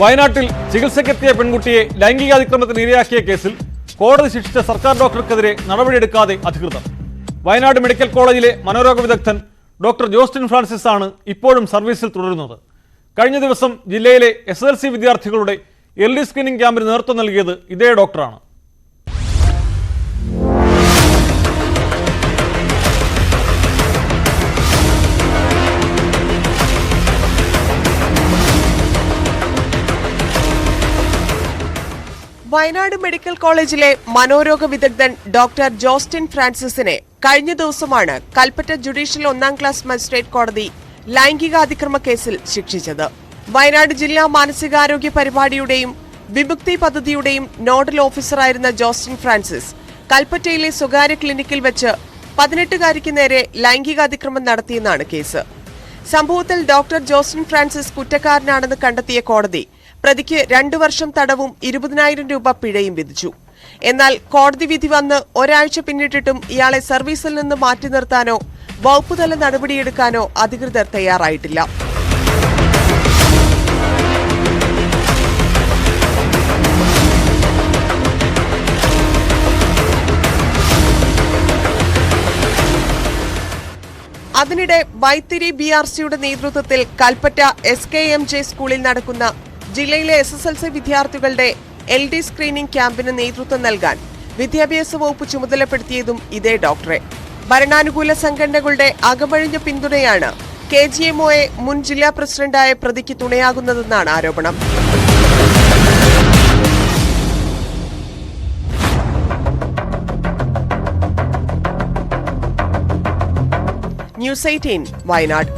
വയനാട്ടിൽ ചികിത്സയ്ക്കെത്തിയ പെൺകുട്ടിയെ ലൈംഗികാതിക്രമത്തിന് ഇരയാക്കിയ കേസിൽ കോടതി ശിക്ഷിച്ച സർക്കാർ ഡോക്ടർക്കെതിരെ നടപടിയെടുക്കാതെ അധികൃതർ. വയനാട് മെഡിക്കൽ കോളേജിലെ മനോരോഗ വിദഗ്ധൻ ഡോക്ടർ ജോസ്റ്റിൻ ഫ്രാൻസിസ് ആണ് ഇപ്പോഴും സർവീസിൽ തുടരുന്നത്. കഴിഞ്ഞ ദിവസം ജില്ലയിലെ എസ് എൽ സി വിദ്യാർത്ഥികളുടെ എൽ ഡി സ്ക്രീനിംഗ് ക്യാമ്പിന് നേതൃത്വം നൽകിയത് ഇതേ ഡോക്ടറാണ്. വയനാട് മെഡിക്കൽ കോളേജിലെ മനോരോഗ വിദഗ്ധൻ ഡോക്ടർ ജോസ്റ്റിൻ ഫ്രാൻസിസിനെ കഴിഞ്ഞ ദിവസമാണ് കൽപ്പറ്റ ജുഡീഷ്യൽ ഒന്നാം ക്ലാസ് മജിസ്ട്രേറ്റ് കോടതി ലൈംഗികാതിക്രമ കേസിൽ ശിക്ഷിച്ചത്. വയനാട് ജില്ലാ മാനസികാരോഗ്യ പരിപാടിയുടെയും വിമുക്തി പദ്ധതിയുടെയും നോഡൽ ഓഫീസറായിരുന്ന ജോസ്റ്റിൻ ഫ്രാൻസിസ് കൽപ്പറ്റയിലെ സ്വകാര്യ ക്ലിനിക്കിൽ വെച്ച് പതിനെട്ടുകാരിക്ക് നേരെ ലൈംഗികാതിക്രമം നടത്തിയെന്നാണ് കേസ്. സംഭവത്തിൽ ഡോക്ടർ ജോസ്റ്റിൻ ഫ്രാൻസിസ് കുറ്റക്കാരനാണെന്ന് കണ്ടെത്തിയ കോടതി പ്രതിക്ക് രണ്ടു വർഷം തടവും ഇരുപതിനായിരം രൂപ പിഴയും വിധിച്ചു. എന്നാൽ കോടതി വിധി വന്ന് ഒരാഴ്ച പിന്നിട്ടിട്ടും ഇയാളെ സർവീസിൽ നിന്ന് മാറ്റി നിർത്താനോ വകുപ്പുതല നടപടിയെടുക്കാനോ അധികൃതർ തയ്യാറായിട്ടില്ല. അതിനിടെ വൈത്തിരി ബി ആർ സിയുടെ നേതൃത്വത്തിൽ Kalpetta S K M J സ്കൂളിൽ നടക്കുന്ന ജില്ലയിലെ എസ് എസ് എൽ സി വിദ്യാർത്ഥികളുടെ എൽ ഡി സ്ക്രീനിംഗ് ക്യാമ്പിന് നേതൃത്വം നൽകാൻ വിദ്യാഭ്യാസ വകുപ്പ് ചുമതലപ്പെടുത്തിയതും ഇതേ ഡോക്ടറെ. ഭരണാനുകൂല സംഘടനകളുടെ അകമഴിഞ്ഞ പിന്തുണയാണ് കെ ജി എംഒയെ മുൻ ജില്ലാ പ്രസിഡന്റായ പ്രതിക്ക് തുണയാകുന്നതെന്നാണ് ആരോപണം. News eighteen Wayanad.